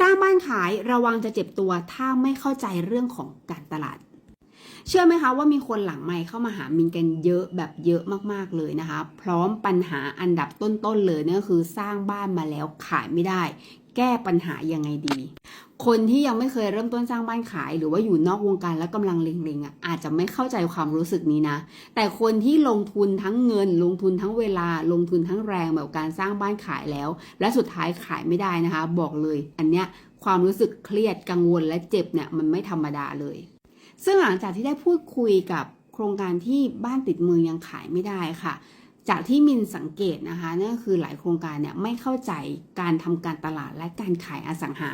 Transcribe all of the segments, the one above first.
สร้างบ้านขายระวังจะเจ็บตัวถ้าไม่เข้าใจเรื่องของการตลาด เชื่อไหมคะว่ามีคนหลังไมค์เข้ามาหามินกันเยอะแบบเยอะมากๆเลยนะคะ พร้อมปัญหาอันดับต้นๆเลยนั่นก็คือสร้างบ้านมาแล้วขายไม่ได้ แก้ปัญหายังไงดี คนที่ยังไม่เคยเริ่มต้นสร้างบ้านขาย หรือว่าอยู่นอกวงการแล้วกำลังเล็งๆอะอาจจะไม่เข้าใจความรู้สึกนี้นะ แต่คนที่ลงทุนทั้งเงิน ลงทุนทั้งเวลาลงทุนทั้งแรงแบบการสร้างบ้านขายแล้ว และสุดท้ายขายไม่ได้นะคะ บอกเลย อันเนี้ยความรู้สึกเครียดกังวลและเจ็บเนี่ยมันไม่ธรรมดาเลย ซึ่งหลังจากที่ได้พูดคุยกับโครงการที่บ้านติดมือยังขายไม่ได้ค่ะ จากที่มินสังเกตนะคะนั่นคือหลายโครงการเนี่ยไม่เข้าใจการทำการตลาดและการขายอสังหา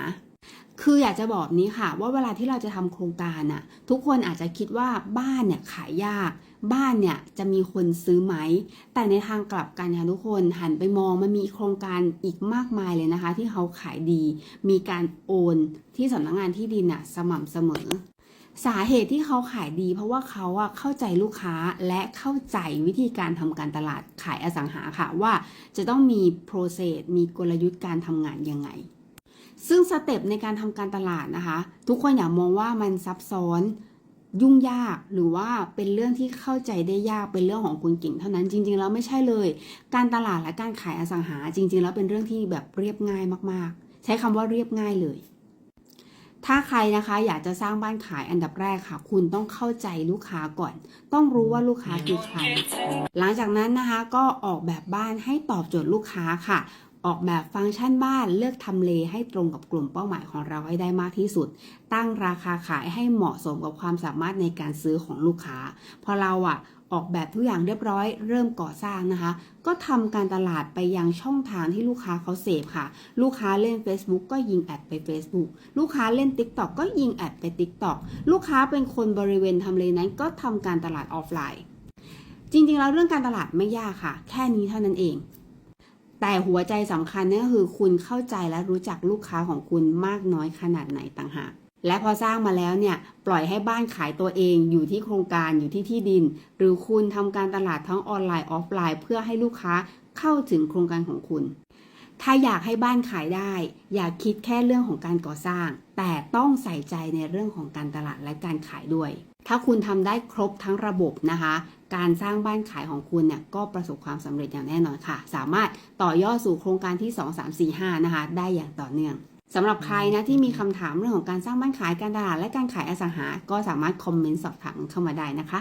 คืออยากจะบอกนี้ค่ะ ว่าเวลาที่เราจะทำโครงการน่ะทุกคนอาจจะคิดว่าบ้านเนี่ยขายยาก บ้านเนี่ยจะมีคนซื้อไหม แต่ในทางกลับกันค่ะทุกคนหันไปมองมันมีโครงการอีกมากมายเลยนะคะ ที่เขาขายดี มีการโอนที่สำนักงานที่ดินน่ะสม่ำเสมอ สาเหตุที่เขาขายดี เพราะว่าเขาอะเข้าใจลูกค้าและเข้าใจวิธีการทำการตลาดขายอสังหาค่ะว่าจะต้องมี process มีกลยุทธ์การทำงานยังไง ซึ่งสเต็ปในการทำการตลาดนะคะ ทุกคนอย่ามองว่ามันซับซ้อนยุ่งยากหรือว่าเป็นเรื่องที่เข้าใจได้ยากเป็นเรื่องของคนเก่งเท่านั้นจริงๆแล้วไม่ใช่เลย การตลาดและการขายอสังหาจริง ๆ แล้วเป็นเรื่องที่แบบเรียบง่ายมากๆ ใช้คำว่าเรียบง่ายเลย ถ้าใครนะคะอยากจะสร้างบ้านขายอันดับแรกค่ะ คุณต้องเข้าใจลูกค้าก่อน ต้องรู้ว่าลูกค้าคือใคร หลังจากนั้นนะคะก็ออกแบบบ้านให้ตอบโจทย์ลูกค้าค่ะออกแบบฟังก์ชันบ้านเลือกทำเลให้ตรงกับกลุ่มเป้าหมายของเราให้ได้มากที่สุด ตั้งราคาขายให้เหมาะสมกับความสามารถในการซื้อของลูกค้า พอเราอะ ออกแบบทุกอย่างเรียบร้อย เริ่มก่อสร้างนะคะ ก็ทำการตลาดไปยังช่องทางที่ลูกค้าเขาเสพค่ะ ลูกค้าเล่น Facebook ก็ยิงแอดไป Facebook ลูกค้าเล่น TikTok ก็ยิงแอดไป TikTok ลูกค้าเป็นคนบริเวณทำเลนั้นก็ทำการตลาดออฟไลน์ จริงๆแล้วเรื่องการตลาดไม่ยากค่ะ แค่นี้เท่านั้นเองแต่หัวใจสำคัญนั่นก็คือคุณเข้าใจและรู้จักลูกค้าของคุณมากน้อยขนาดไหนต่างหาก และพอสร้างมาแล้วเนี่ยปล่อยให้บ้านขายตัวเองอยู่ที่โครงการอยู่ที่ที่ดิน หรือคุณทำการตลาดทั้งออนไลน์ออฟไลน์ เพื่อให้ลูกค้าเข้าถึงโครงการของคุณ ถ้าอยากให้บ้านขายได้ อย่าคิดแค่เรื่องของการก่อสร้าง แต่ต้องใส่ใจในเรื่องของการตลาดและการขายด้วย ถ้าคุณทำได้ครบทั้งระบบนะคะ การสร้างบ้านขายของคุณเนี่ยก็ประสบความสำเร็จอย่างแน่นอนค่ะ สามารถต่อยอดสู่โครงการที่ 2 3 4 5 นะคะ ได้อย่างต่อเนื่อง สำหรับใครนะที่มีคำถามเรื่องของการสร้างบ้านขายการตลาดและการขายอสังหา ก็สามารถคอมเมนต์สอบถามเข้ามาได้นะคะ